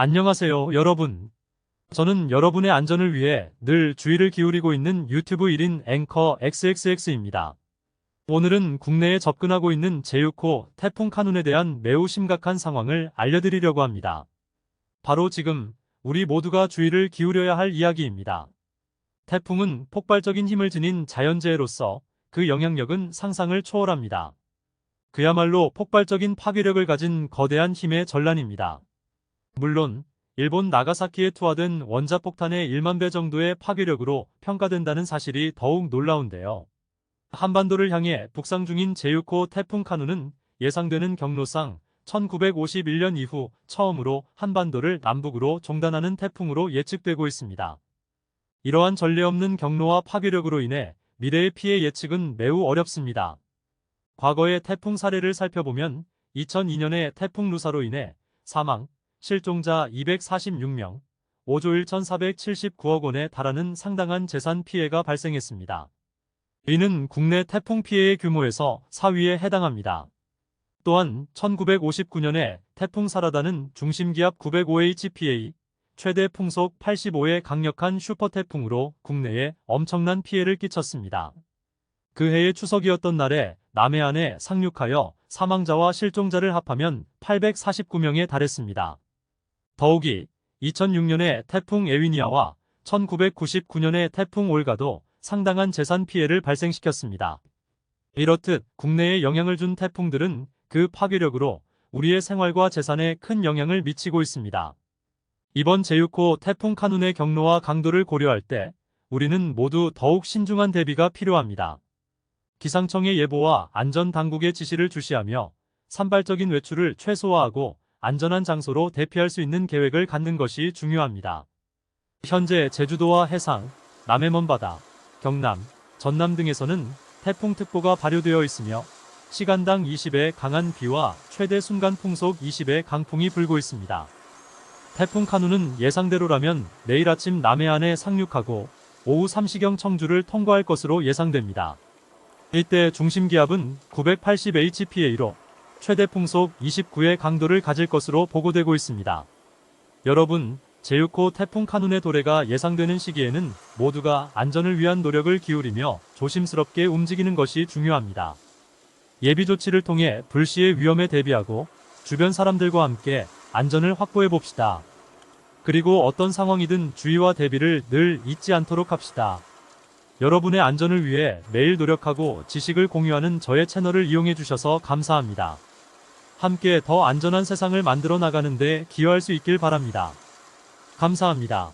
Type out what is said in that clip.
안녕하세요, 여러분. 저는 여러분의 안전을 위해 늘 주의를 기울이고 있는 유튜브 1인 앵커 XXX입니다. 오늘은 국내에 접근하고 있는 제6호 태풍 카눈에 대한 매우 심각한 상황을 알려드리려고 합니다. 바로 지금 우리 모두가 주의를 기울여야 할 이야기입니다. 태풍은 폭발적인 힘을 지닌 자연재해로서 그 영향력은 상상을 초월합니다. 그야말로 폭발적인 파괴력을 가진 거대한 힘의 전란입니다. 물론 일본 나가사키에 투하된 원자폭탄의 1만 배 정도의 파괴력으로 평가된다는 사실이 더욱 놀라운데요. 한반도를 향해 북상 중인 제6호 태풍 카누는 예상되는 경로상 1951년 이후 처음으로 한반도를 남북으로 종단하는 태풍으로 예측되고 있습니다. 이러한 전례 없는 경로와 파괴력으로 인해 미래의 피해 예측은 매우 어렵습니다. 과거의 태풍 사례를 살펴보면 2002년의 태풍 루사로 인해 사망, 실종자 246명, 5조 1,479억 원에 달하는 상당한 재산 피해가 발생했습니다. 이는 국내 태풍 피해의 규모에서 4위에 해당합니다. 또한 1959년에 태풍 사라다는 중심기압 905HPA, 최대 풍속 85의 강력한 슈퍼태풍으로 국내에 엄청난 피해를 끼쳤습니다. 그 해의 추석이었던 날에 남해안에 상륙하여 사망자와 실종자를 합하면 849명에 달했습니다. 더욱이 2006년의 태풍 에위니아와 1999년의 태풍 올가도 상당한 재산 피해를 발생시켰습니다. 이렇듯 국내에 영향을 준 태풍들은 그 파괴력으로 우리의 생활과 재산에 큰 영향을 미치고 있습니다. 이번 제6호 태풍 카눈의 경로와 강도를 고려할 때 우리는 모두 더욱 신중한 대비가 필요합니다. 기상청의 예보와 안전 당국의 지시를 주시하며 산발적인 외출을 최소화하고 안전한 장소로 대피할 수 있는 계획을 갖는 것이 중요합니다. 현재 제주도와 해상, 남해먼 바다, 경남, 전남 등에서는 태풍특보가 발효되어 있으며 시간당 20의 강한 비와 최대 순간 풍속 20의 강풍이 불고 있습니다. 태풍 카누는 예상대로라면 내일 아침 남해안에 상륙하고 오후 3시경 청주를 통과할 것으로 예상됩니다. 이때 중심기압은 980HPA로 최대 풍속 29의 강도를 가질 것으로 보고되고 있습니다. 여러분, 제6호 태풍 카눈의 도래가 예상되는 시기에는 모두가 안전을 위한 노력을 기울이며 조심스럽게 움직이는 것이 중요합니다. 예비 조치를 통해 불시의 위험에 대비하고 주변 사람들과 함께 안전을 확보해 봅시다. 그리고 어떤 상황이든 주의와 대비를 늘 잊지 않도록 합시다. 여러분의 안전을 위해 매일 노력하고 지식을 공유하는 저의 채널을 이용해 주셔서 감사합니다. 함께 더 안전한 세상을 만들어 나가는데 기여할 수 있길 바랍니다. 감사합니다.